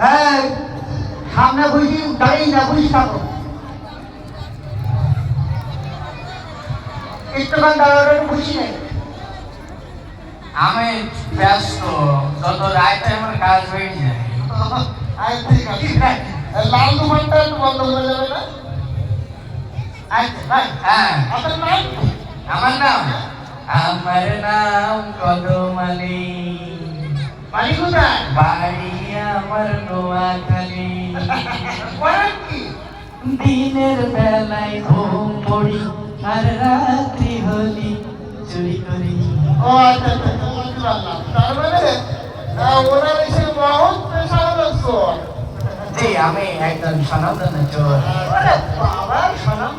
হ্যাঁ সামনে বুঝি দাঁড়িয়ে না বুঝি থাকো একটুখান দাঁড়ানো বুঝি নেই আমি ব্যস্ত যত রাইতে আমার কাজ হয়ে যায়। লাল দোকানটা বন্ধ করে যাবে না? হ্যাঁ। আপনার নাম? আমার নাম? আমার নাম কদমালি বাড়ি কোথায়? বাড়ি আমার নোয়াখালী। করেন কি? দিনের বেলায় ঘুম পড়ি আর রাত্রি হলি চুরি করি। ও আচ্ছা আচ্ছা আচ্ছা, তার মানে ওনার এসে মহৎ পেশা চোর। জি আমি একজন সনাতন চোর। বাবা সনাম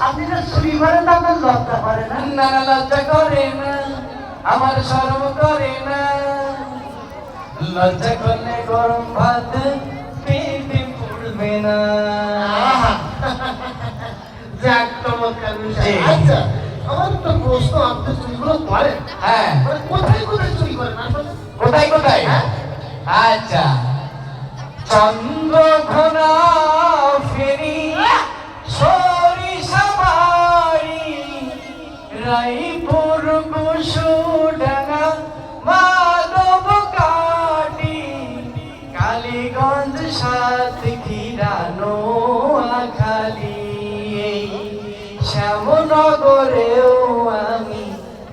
আপনি তো চুরি করেন না আপনার লজ্জা করে না? না না লজ্জা করে না। আমার সর্ব করে না। লজ্জা করলে গরম ভাত পেটে পড়বে না। যাক চমৎকার বিষয়। আচ্ছা আমার একটা প্রশ্ন আপনি চুরিগুলো করেন? হ্যাঁ। মানে কোথায় কোথায় চুরি করেন? আসলে কোথায় কোথায়? হ্যাঁ? আচ্ছা। চন্দ্র কুসুডাঙ্গা মাধব কাটি। কালীগঞ্জ সাতক্ষীরা নোয়াখালী। এই শ্যামনগরেও আমি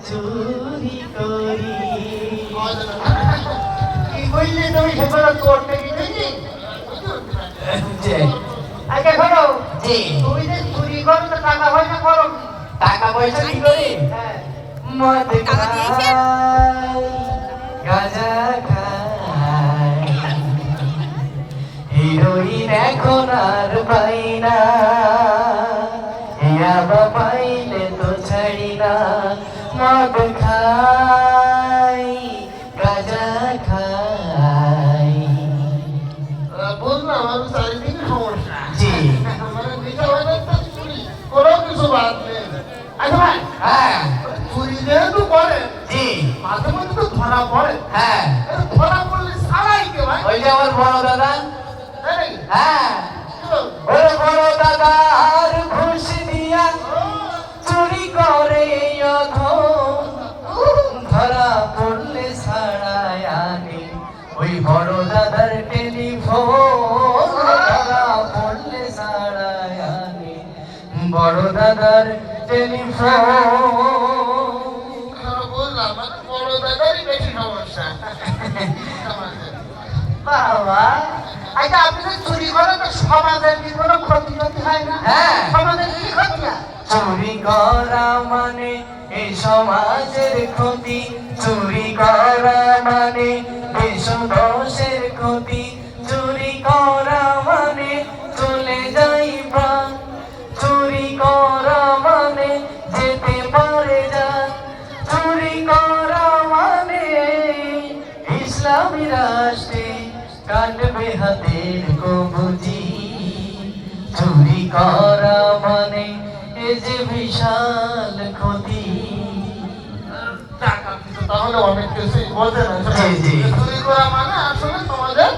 চুরি করি। কি বললে তুমি সেগুলো করতে গিয়েছি আচ্ছা জি। তুমি যে চুরি করো টাকা পয়সা করো কি? টাকা পয়সা কি করি হ্যাঁ মদ? খাই। গাঁজা খাই। হিরোইন এখন আর পাই না। ইয়াবা পাইলে তো ছাড়ি না। মদ খাই গাঁজা খাই। আহ, বুঝলাম আমি চারিদিকে সমস্যা জি। চুরি। কোনো কিছু বাদ আচ্ছা ভাই হ্যাঁ। চুরি যেহেতু করেন জি। মাঝে মধ্যে তো ধরা পড়ে। হ্যাঁ। ধরা পড়লে সারাই কে ভাই? ওই যে আমার বড় দাদা। হ্যাঁ। কি বড় দাদা আর ঘুষ দিয়া চুরি করে ধরা পড়লে ছাড়াই আনি ওই বড় দাদার টেলিফোন ধরা পড়লে ছাড়াই আনি বড় দাদার বাবা আচ্ছা আপনি যে চুরি করেন তো সমাজের কি কোনো ক্ষতি ক্ষতি হয় না হ্যাঁ। সমাজের কি ক্ষতি চুরি করা মানে এই সমাজের ক্ষতি চুরি ইসলামী রাষ্ট্রে কাটবে হাতের কবুজি চুরি করা মানে এ যে বিশাল ক্ষতি তাহলে অনেক কিছুই। জি, জি। চুরি করা মানে আসলে সমাজের